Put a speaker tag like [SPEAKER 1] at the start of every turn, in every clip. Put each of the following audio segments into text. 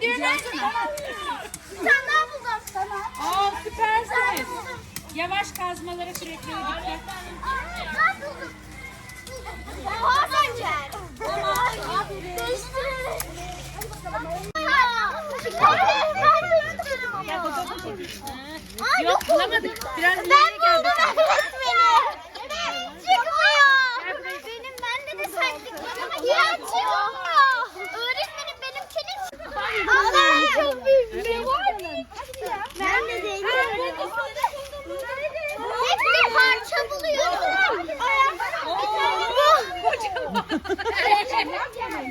[SPEAKER 1] diğerini alsana.
[SPEAKER 2] Bir tane daha buldum. Tamam.
[SPEAKER 1] Aa süpersiniz. Yavaş kazmalara küreklere dikkat.
[SPEAKER 2] Ben buldum. Oha sancar. Değiştirelim.
[SPEAKER 1] Yok bulamadık. Biraz
[SPEAKER 2] Ben buldum Ben de değilim. Hepsi parça buluyorum.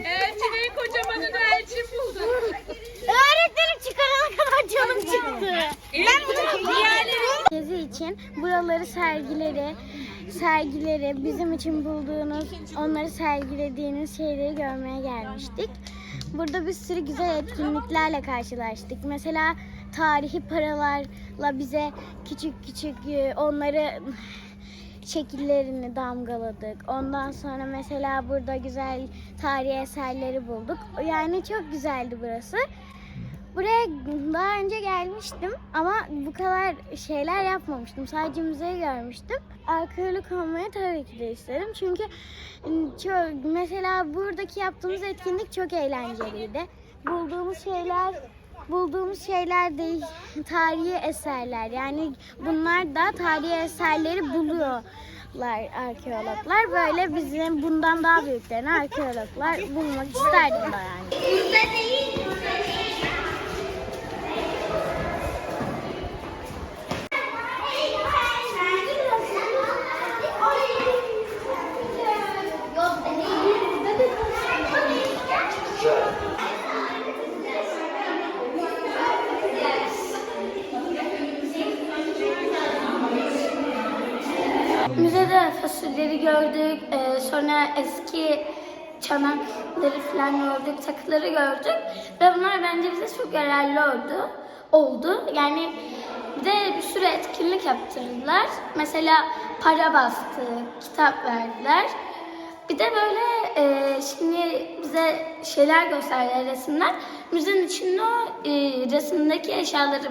[SPEAKER 1] Elçinin kocamanını elçin buldu.
[SPEAKER 2] Öğretmenim çıkarana kadar canım çıktı.
[SPEAKER 1] Ben bunu
[SPEAKER 3] Gezi için buraları sergileri, sergileri, bizim için bulduğunuz, onları sergilediğiniz şeyleri görmeye gelmiştik. Burada bir sürü güzel etkinliklerle karşılaştık. Mesela tarihi paralarla bize küçük küçük e, onları şekillerini damgaladık. Ondan sonra mesela burada güzel tarihi eserleri bulduk. Yani çok güzeldi burası. Buraya daha önce gelmiştim ama bu kadar şeyler yapmamıştım. Sadece müzeyi görmüştüm. Arkeolog olmayı tabii ki de isterim. Çünkü ıı, çok, mesela buradaki yaptığımız etkinlik çok eğlenceliydi. Bulduğumuz şeyler bulduğumuz şeyler de tarihi eserler. Yani bunlar da tarihi eserleri buluyorlar arkeologlar. Böyle bizim bundan daha büyüklerini arkeologlar bulmak isterdim yani. Müzede fasulyeleri gördük, e, sonra eski çanakları falan gördük, takıları gördük ve bunlar bence bize çok yararlı oldu. oldu. Yani bir de bir sürü etkinlik yaptırdılar. Mesela para bastı, kitap verdiler. Bir de böyle e, şimdi bize şeyler gösterdiler resimler. Müzenin içinde o e, resimdeki eşyaları